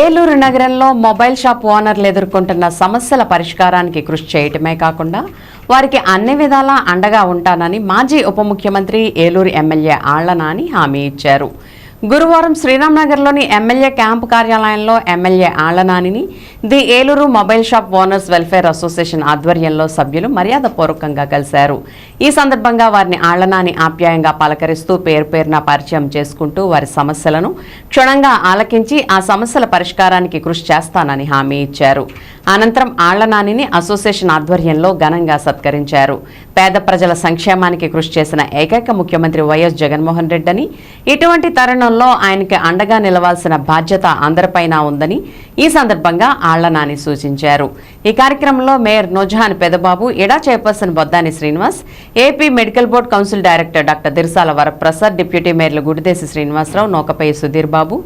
ఏలూరు నగరంలో mobile shop ఓనర్లు ఎదుర్కొంటున్న సమస్యల పరిష్కారానికి కృషి చేయటమే కాకుండా వారికి అన్ని విధాలా అండగా ఉంటానని మాజీ ఉప ముఖ్యమంత్రి ఏలూరు ఎమ్మెల్యే ఆళ్ళనాని హామీ ఇచ్చారు. గురువారం శ్రీరామ్నగర్లోని ఎమ్మెల్యే క్యాంపు కార్యాలయంలో MLA ఆళ్ళనానిని the Eluru mobile shop owners welfare association ఆధ్వర్యంలో సభ్యులు మర్యాదపూర్వకంగా కలిశారు. ఈ ఈ సందర్భంగా వారిని ఆళ్ళనాని ఆప్యాయంగా పలకరిస్తూ పేరు పేరున పరిచయం చేసుకుంటూ వారి సమస్యలను క్షుణ్ణంగా ఆలకించి ఆ సమస్యల పరిష్కారానికి కృషి చేస్తానని హామీ ఇచ్చారు. అనంతరం ఆళ్ళనానిని అసోసియేషన్ ఆధ్వర్యంలో ఘనంగా సత్కరించారు. పేద ప్రజల సంక్షేమానికి కృషి చేసిన ఏకైక ముఖ్యమంత్రి వైఎస్ జగన్మోహన్ రెడ్డి అని ఇటువంటి తరుణంలో ఆయనకి అండగా నిలవాల్సిన బాధ్యత అందరిపైన ఉందని ఈ సందర్భంగా ఆళ్ళనాని సూచించారు. ఈ కార్యక్రమంలో మేయర్ నొజాన్ పెదబాబు ఎడా chairperson Boddani Srinivas AP medical board council director doctor Dirsala Varaprasad deputy మేయర్లు Gudideshi Srinivasarao నోకపై సుధీర్ బాబు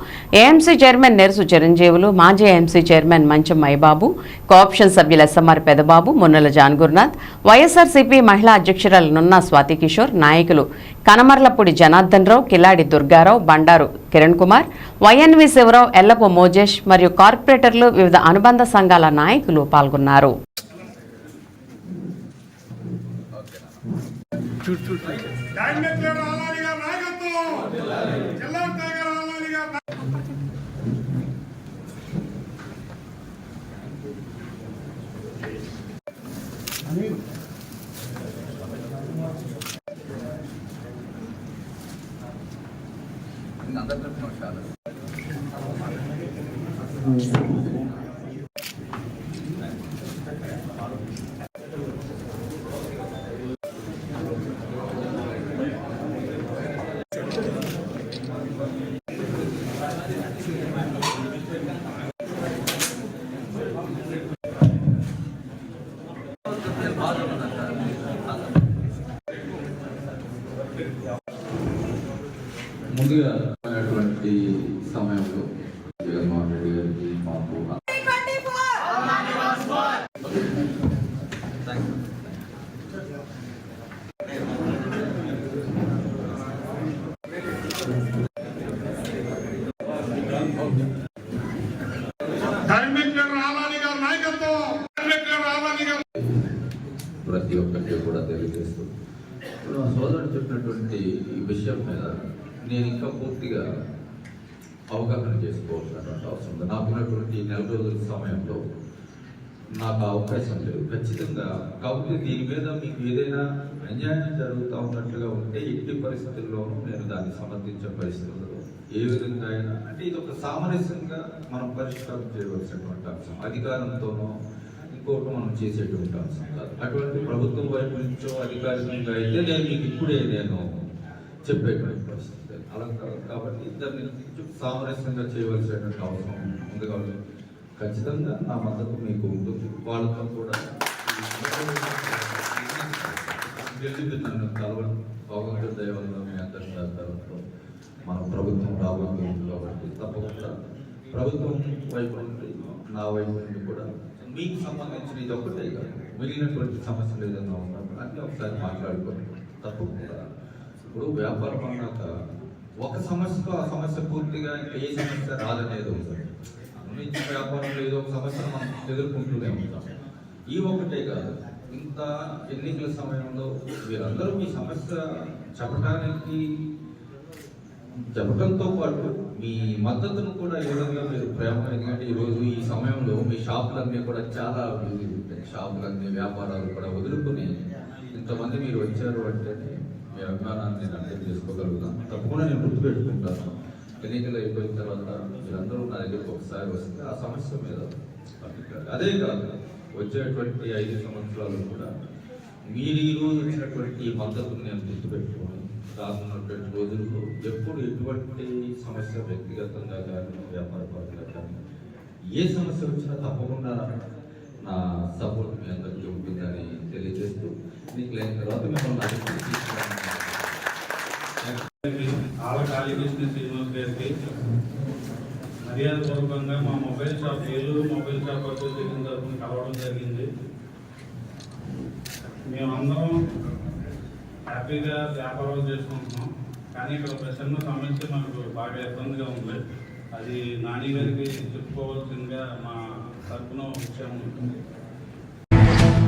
ఏఎంసీ చైర్మన్ నెరసు చిరంజీవులు మాజీ AMC chairman Mancham Maibabu co-option సభ్యులు SMR Pedababu Munnela John Gurunath YSRCP మహిళా అధ్యక్షురాలు నున్నా స్వాతి కిషోర్ నాయకులు కనమర్లపూడి జనార్దన్ రావు కిలాడి దుర్గారావు బండారు కిరణ్ కుమార్ వైఎన్వి శివరావు ఎల్లపు మోజేష్ మరియు కార్పొరేటర్లు వివిధ అనుబంధ సంఘాల నాయకులు పాల్గొన్నారు. డాంగేశ్వర ఆలాలి గారి నాయకత్వం జిల్లా టైగర్ ఆలాలి గారి నాయకత్వం. అందరి తరఫున చాలా ముందుగా ఉన్నటువంటి సమయంలో జగన్మోహన్ రెడ్డి గారికి మాకు డాంగేశ్వర ఆలాలి గారి నాయకత్వం. డాంగేశ్వర ఆలాలి గారు ప్రతి ఒక్కరికి కూడా తెలియజేస్తూ. ఇప్పుడు మా సోదరుడు చెప్పినటువంటి ఈ విషయం మీద నేను ఇంకా పూర్తిగా అవగాహన చేసుకోవాల్సినటువంటి అవసరం ఉంది. నాకున్నటువంటి నెల రోజుల సమయంలో నాకు అవకాశం లేదు. ఖచ్చితంగా కాబట్టి దీని మీద మీకు ఏదైనా అన్యాయం జరుగుతూ ఉన్నట్లుగా ఉంటే ఎట్టి పరిస్థితుల్లోనూ నేను దాన్ని సమర్థించే పరిస్థితుల్లో ఏ విధంగా అయినా అంటే ఇది ఒక సామరస్యంగా మనం పరిష్కారం చేయవలసినటువంటి అంశం. అధికారంతోనో ఇంకోటి మనం చేసేటువంటి అంశం కాదు. అటువంటి ప్రభుత్వం వైపు నుంచో అధికారికంగా అయితే నేను మీకు ఇప్పుడే నేను చెప్పేటువంటి పరిస్థితి అలా కాబట్టి దాన్ని సామరస్యంగా చేయవలసినటువంటి అవసరం ఉంది కాబట్టి ఖచ్చితంగా నా మద్దతు మీకు ఉంటుంది. వాళ్ళతో కూడా గెలిపి నన్ను కలవడం భగవంతుడి దైవంలో మీ అందరి సహకారంతో మన ప్రభుత్వం రాబోతుంది కాబట్టి తప్పకుండా ప్రభుత్వం వైపు నుండి నా వైపు నుండి కూడా మీకు సంబంధించిన ఇది ఒకటే కాదు. మిగిలినటువంటి సమస్యలు ఏదైనా ఉన్నప్పుడు అన్నీ ఒకసారి మాట్లాడుకోండి తప్పకుండా. ఇప్పుడు వ్యాపారం అన్నాక ఒక సమస్యతో ఆ సమస్య పూర్తిగా ఇంకా ఏ సమస్య రాదనేది ఉంటుంది నుంచి వ్యాపారంలో ఏదో ఒక సమస్యను మనం ఎదుర్కొంటూనే ఉంటాం. ఈ ఒకటే కాదు ఇంత ఎన్నికల సమయంలో వీరందరూ మీ సమస్య చెప్పడానికి చెప్పడంతో పాటు మీ మద్దతును కూడా ఏ విధంగా మీరు ప్రేమ ఎందుకంటే ఈరోజు ఈ సమయంలో మీ షాపులన్నీ కూడా చాలా బిజీ ఉంటాయి. షాపులన్నీ వ్యాపారాలు కూడా వదులుకుని ఇంతమంది మీరు వచ్చారు అంటేనే మీ అభిమానాన్ని నేను అర్థం చేసుకోగలుగుతాను. తప్పకుండా నేను గుర్తుపెట్టుకుంటాను. ఎన్నికలు అయిపోయిన తర్వాత మీరందరూ నా దగ్గరికి ఒకసారి వస్తే ఆ సమస్య మీద అదే కాదు వచ్చేటువంటి ఐదు సంవత్సరాలు కూడా మీరు ఈ రోజు ఇచ్చినటువంటి ఈ మద్దతును నేను గుర్తుపెట్టుకోను రానున్నటువంటి రోజుల్లో ఎప్పుడు ఎటువంటి సమస్య వ్యక్తిగతంగా కానీ వ్యాపారపరంగా కానీ ఏ సమస్య వచ్చినా తప్పకుండా నా సపోర్ట్ మీ అందరికీ ఉంటుందని తెలియజేస్తూ మీకు లేని తర్వాత మిమ్మల్ని అడిగి ఆల కాళీకృష్ణ శ్రీనివాస్ గారికి మర్యాదపూర్వకంగా మా mobile shop Eluru mobile shop association తరఫున కలవడం జరిగింది. మేమందరం హ్యాపీగా వ్యాపారం చేసుకుంటున్నాం. కానీ ఇక్కడ ఒక సమస్య మనకు బాగా ఇబ్బందిగా ఉంది. అది నాని గారికి చెప్పుకోవాల్సిందిగా మా తరఫున విషయం ఉంటుంది.